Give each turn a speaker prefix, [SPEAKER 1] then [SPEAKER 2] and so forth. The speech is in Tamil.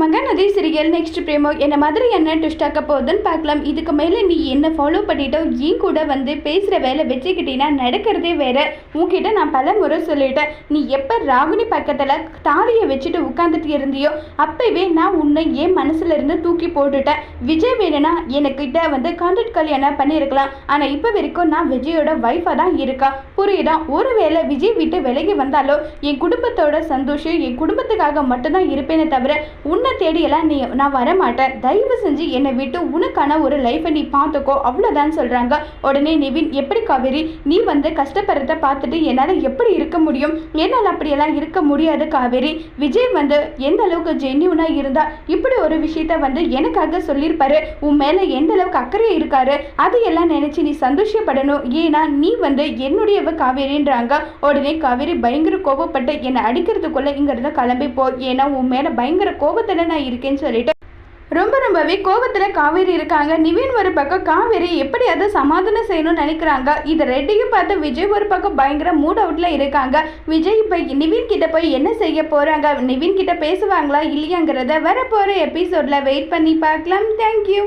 [SPEAKER 1] மகாநதி சீரியல் நெக்ஸ்ட் பிரேமோ என்ன மாதிரி என்ன ட்விஸ்ட் ஆக்க போகுதுன்னு பார்க்கலாம். இதுக்கு மேலே நீ என்ன ஃபாலோ பண்ணிட்டோ ஏன் கூட வந்து பேசுகிற வேலை வச்சுக்கிட்டீங்கன்னா நடக்கிறதே வேற. உன்கிட்ட நான் பல முறை சொல்லிட்டேன். நீ எப்போ ராகுனி பக்கத்தில் தாலியை வச்சுட்டு உட்காந்துட்டு இருந்தியோ அப்பவே நான் உன்னை என் மனசுல இருந்து தூக்கி போட்டுட்டேன். விஜய் வேணும்னா எனக்கிட்ட வந்து கான்ட்ராக்ட் கல்யாணம் பண்ணியிருக்கலாம். ஆனால் இப்போ வரைக்கும் நான் விஜயோட ஒய்ஃபாக தான் இருக்கா புரியுதா? ஒருவேளை விஜய் விட்டு விலகி வந்தாலோ என் குடும்பத்தோட சந்தோஷம் என் குடும்பத்துக்காக மட்டும்தான் இருப்பேனே தவிர உன்னை தேடியெல்லாம் நீ நான் வர மாட்டேன் தயவு செஞ்சு என்னை விட்டு உனக்கான ஒரு லைஃப்பை நீ பார்த்துக்கோ. அவ்வளோதான் சொல்கிறாங்க உடனே நிவின் எப்படி காவேரி? நீ வந்து கஷ்டப்படுறத பார்த்துட்டு என்னால் எப்படி இருக்க முடியும்? என்னால் அப்படியெல்லாம் இருக்க முடியாது காவேரி. விஜய் வந்து எந்த அளவுக்கு ஜென்யூனாக இருந்தா இப்படி ஒரு விஷயத்த வந்து எனக்காக சொல்லியிருப்பாரு. உன் மேலே எந்த அளவுக்கு அக்கறை இருக்காரு அதையெல்லாம் நினச்சி நீ சந்தோஷப்படணும். ஏன்னா நீ வந்து என்னுடையவ காவேரின்றாங்க. உடனே காவேரி பயங்கர கோபப்பட்டு என்னை அடிக்கிறதுக்குள்ள இங்கிறத கிளம்பி போ. ஏன்னா உன் மேலே பயங்கர கோபத்தில் நான் இருக்கேன்னு சொல்லிட்டு ரொம்ப ரொம்பவே கோபத்தில் காவேரி இருக்காங்க. நிவின் ஒரு பக்கம் காவேரி எப்படியாவது சமாதானம் செய்யணும்னு நினைக்கிறாங்க? இதை ரெட்டையும் பார்த்து விஜய் ஒரு பக்கம் பயங்கர மூட் அவுட்டில் இருக்காங்க. விஜய் இப்போ நிவின் கிட்ட போய் என்ன செய்ய போகிறாங்க நிவின் கிட்ட பேசுவாங்களா இல்லையாங்கிறத வரப்போற எபிசோட்ல எபிசோடில் வெயிட் பண்ணி பார்க்கலாம். தேங்க்யூ